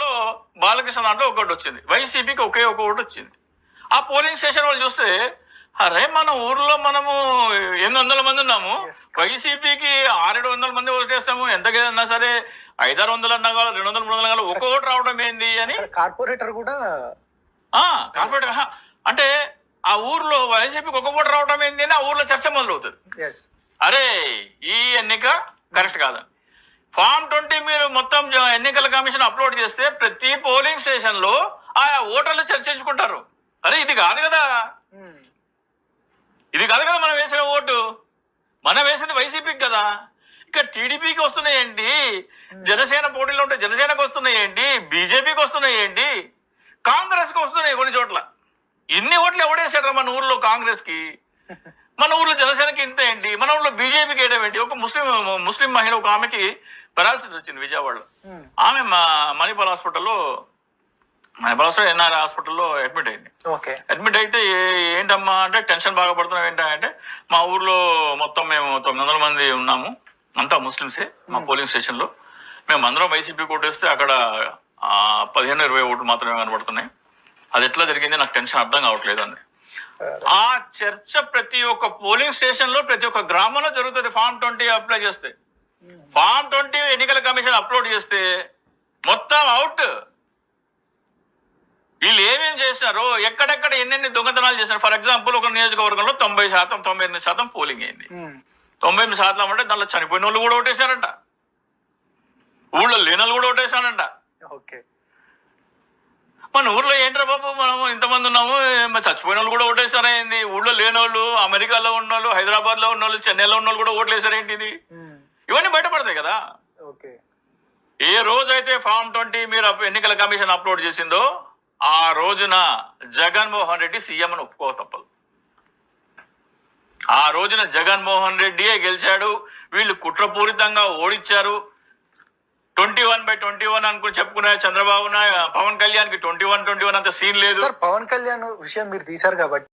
లో బాలకృష్ణ దాంట్లో ఒకటి వచ్చింది. వైసీపీకి ఒకే ఒక ఓటు వచ్చింది. ఆ పోలింగ్ స్టేషన్ వాళ్ళు చూస్తే అరే మన ఊర్లో మనము ఎనిమిది వందల మంది ఉన్నాము. వైసీపీకి ఆరేడు వందల మంది ఓటేస్తాము ఎంత అన్నా సరే ఐదారు వందలు అన్నా కావాలి రెండు వందలు మూడు వందలు కావాలి ఒక ఓటు రావడం ఏంది అని కార్పొరేటర్ కూడా ఆ కార్పొరేటర్ అంటే ఆ ఊర్లో వైసీపీకి ఒక ఓటు రావడం ఏంది అని ఆ ఊర్లో చర్చ మొదలవుతుంది. అరే ఈ ఎన్నిక కరెక్ట్ కాదని. ఫామ్ ట్వంటీ మీరు మొత్తం ఎన్నికల కమిషన్ అప్లోడ్ చేస్తే ప్రతి పోలింగ్ స్టేషన్లో ఆయా ఓటర్లు చర్చించుకుంటారు. అరే ఇది కాదు కదా. ఇది కాదు కదా మనం వేసిన ఓటు. మనం వేసింది వైసీపీకి కదా. ఇక టీడీపీకి వస్తున్నాయి ఏంటి? జనసేన పోటీలో ఉంటే జనసేనకు వస్తున్నాయి ఏంటి? బీజేపీకి వస్తున్నాయి ఏంటి? కాంగ్రెస్కి వస్తున్నాయి కొన్ని చోట్ల. ఇన్ని ఓట్లు ఎవడేసాడు మన ఊర్లో కాంగ్రెస్కి మన ఊర్లో జనసేనకి ఇంత ఏంటి? మన ఊర్లో బీజేపీకి వేయడం ఏంటి? ఒక ముస్లిం ముస్లిం మహిళ ఒక ఆమెకి పెరాలసిస్ వచ్చింది విజయవాడలో. ఆమె మా మణిపాల్ హాస్పిటల్లో మణిపాల్ హాస్పిటల్ ఎన్ఆర్ హాస్పిటల్లో అడ్మిట్ అయింది. ఓకే. అడ్మిట్ అయితే ఏంటమ్మా అంటే టెన్షన్ బాగా పడుతున్నాం ఏంటంటే మా ఊర్లో మొత్తం మేము తొమ్మిది వందల మంది ఉన్నాము. అంతా ముస్లింసే మా పోలింగ్ స్టేషన్లో మేము అందరం వైసీపీ కొట్టేస్తే అక్కడ పదిహేను ఇరవై ఓట్లు మాత్రమే కనబడుతున్నాయి. అది ఎట్లా జరిగింది నాకు టెన్షన్ అర్థం కావట్లేదు అండి ఆ చర్చ ప్రతి ఒక్క పోలింగ్ స్టేషన్లో ప్రతి ఒక్క గ్రామంలో జరుగుతుంది. ఫామ్ ట్వంటీ అప్లై చేస్తే. ఫామ్ ట్వంటీ ఎన్నికల కమిషన్ అప్లోడ్ చేస్తే మొత్తం అవుట్. వీళ్ళు ఏమేం చేశారో ఎక్కడెక్కడ ఎన్నెన్ని దొంగతనాలు చేశారు ఫర్ ఎగ్జాంపుల్ ఒక నియోజకవర్గంలో తొంభై శాతం తొంభై ఎనిమిది శాతం పోలింగ్ అయింది. తొంభై ఎనిమిది శాతం అంటే దాంట్లో చనిపోయిన వాళ్ళు కూడా ఓటేశారంట. ఊళ్ళో లేని వాళ్ళు కూడా ఓటేశారంట. ఓకే. మన ఊర్లో ఏంట్రా బాబు మనము ఇంతమంది ఉన్నాము చచ్చిపోయిన వాళ్ళు కూడా ఓటేసారేంది ఊళ్ళో లేని వాళ్ళు అమెరికాలో ఉన్న వాళ్ళు హైదరాబాద్లో ఉన్న వాళ్ళు చెన్నైలో ఉన్న వాళ్ళు కూడా ఓట్లేసారేంటి ఇది ఇవన్నీ బయటపడతాయి కదా. ఓకే. ఏ రోజైతే ఫామ్ ట్వంటీ మీరు ఎన్నికల కమిషన్ అప్లోడ్ చేసిందో ఆ రోజున జగన్మోహన్ రెడ్డి సీఎం అని ఒప్పుకో తప్పదు. ఆ రోజున జగన్మోహన్ రెడ్డియే గెలిచాడు వీళ్ళు కుట్రపూరితంగా ఓడించారు twenty one by twenty one అనుకుని చెప్పుకునే చంద్రబాబు పవన్ కళ్యాణ్కి ట్వంటీ వన్ ట్వంటీ వన్ అంత సీన్ లేదు. సార్ పవన్ కళ్యాణ్ విషయం మీరు తీశారు కాబట్టి